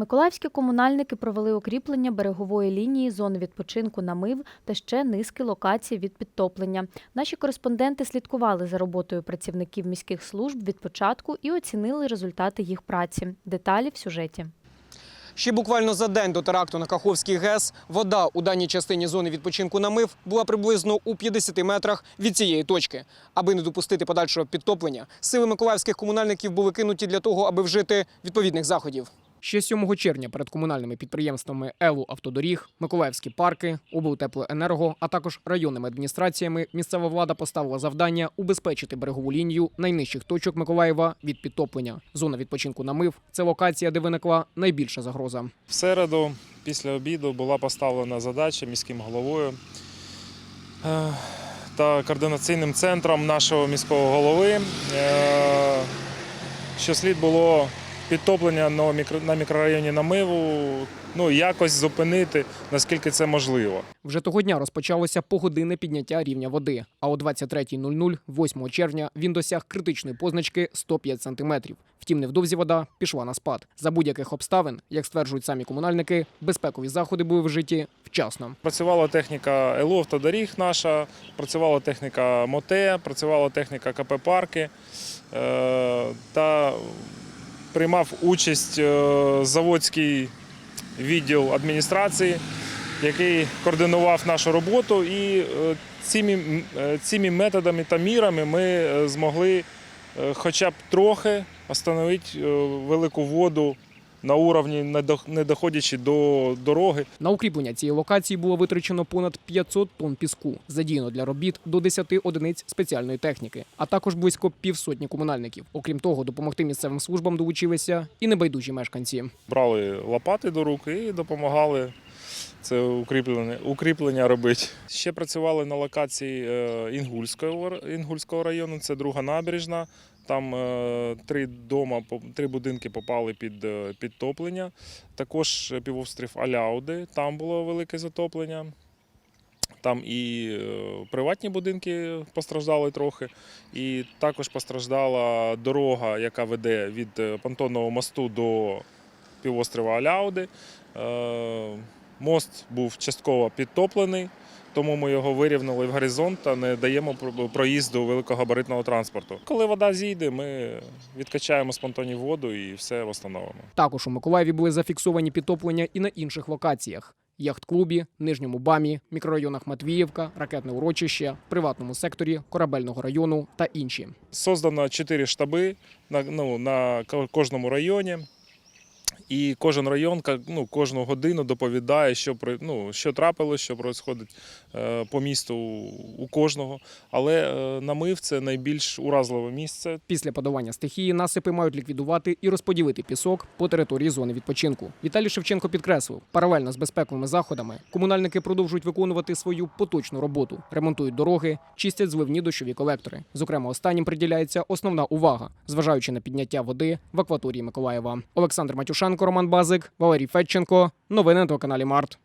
Миколаївські комунальники провели укріплення берегової лінії зони відпочинку намив та ще низки локацій від підтоплення. Наші кореспонденти слідкували за роботою працівників міських служб від початку і оцінили результати їх праці. Деталі в сюжеті. Ще буквально за день до теракту на Каховський ГЕС вода у даній частині зони відпочинку намив була приблизно у 50 метрах від цієї точки. Аби не допустити подальшого підтоплення, сили миколаївських комунальників були кинуті для того, аби вжити відповідних заходів. Ще 7 червня перед комунальними підприємствами Елу Автодоріг, Миколаївські парки, облтеплоенерго, а також районними адміністраціями місцева влада поставила завдання убезпечити берегову лінію найнижчих точок Миколаєва від підтоплення. Зона відпочинку намив це локація, де виникла найбільша загроза. В середу, після обіду, була поставлена задача міським головою е, та координаційним центром нашого міського голови, е, що слід було підтоплення на мікро- на мікрорайоні Намиву ну, якось зупинити, наскільки це можливо. Вже того дня розпочалося погодинне підняття рівня води. А о 23.00, 8 червня, він досяг критичної позначки 105 сантиметрів. Втім, невдовзі вода пішла на спад. За будь-яких обставин, як стверджують самі комунальники, безпекові заходи були вжиті вчасно. Працювала техніка ЕЛО «Автодоріг» наша, працювала техніка МОТЕ, працювала техніка КП «Парки» е, та приймав участь е, заводський відділ адміністрації, який координував нашу роботу. І е, цими, е, цими методами та мірами ми змогли хоча б трохи остановити велику воду на уровні, не до- не доходячи до дороги. На укріплення цієї локації було витрачено понад 500 тонн піску, задіяно для робіт до 10 одиниць спеціальної техніки, а також близько півсотні комунальників. Окрім того, допомогти місцевим службам долучилися і небайдужі мешканці. брали лопати до рук і допомагали це укріплення, укріплення робити. Ще працювали на локації е, Інгульського, Інгульського району, це друга набережна. Там е, три дома, три будинки попали під е, підтоплення. Також півострів Аляуди, там було велике затоплення. Там і приватні будинки постраждали трохи, і також постраждала дорога, яка веде від понтонного мосту до півострова Аляуди. Мост був частково підтоплений, тому ми його вирівняли в горизонт та не даємо про- проїзду великогабаритного транспорту. Коли вода зійде, ми відкачаємо з понтонів воду і все встановимо. Також у Миколаєві були зафіксовані підтоплення і на інших локаціях: яхт-клубі, Нижньому Бамі, мікрорайонах Матвіївка, ракетне урочище, приватному секторі, корабельного району та інші. Создано чотири штаби на, ну, на кожному районі. І кожен район ну, кожну годину доповідає, що, ну, що трапилось, що відбувається е, по місту у- у кожного. Але е, намив це найбільш уразливе місце. Після подавання стихії насипи мають ліквідувати і розподілити пісок по території зони відпочинку. Віталій Шевченко підкреслив, паралельно з безпековими заходами комунальники продовжують виконувати свою поточну роботу, ремонтують дороги, чистять зливні дощові колектори. Зокрема, останнім приділяється основна увага, зважаючи на підняття води в акваторії Миколаєва. Олександр Матюшенко, Роман Базик, Валерій Федченко. Новини на телеканалі Март.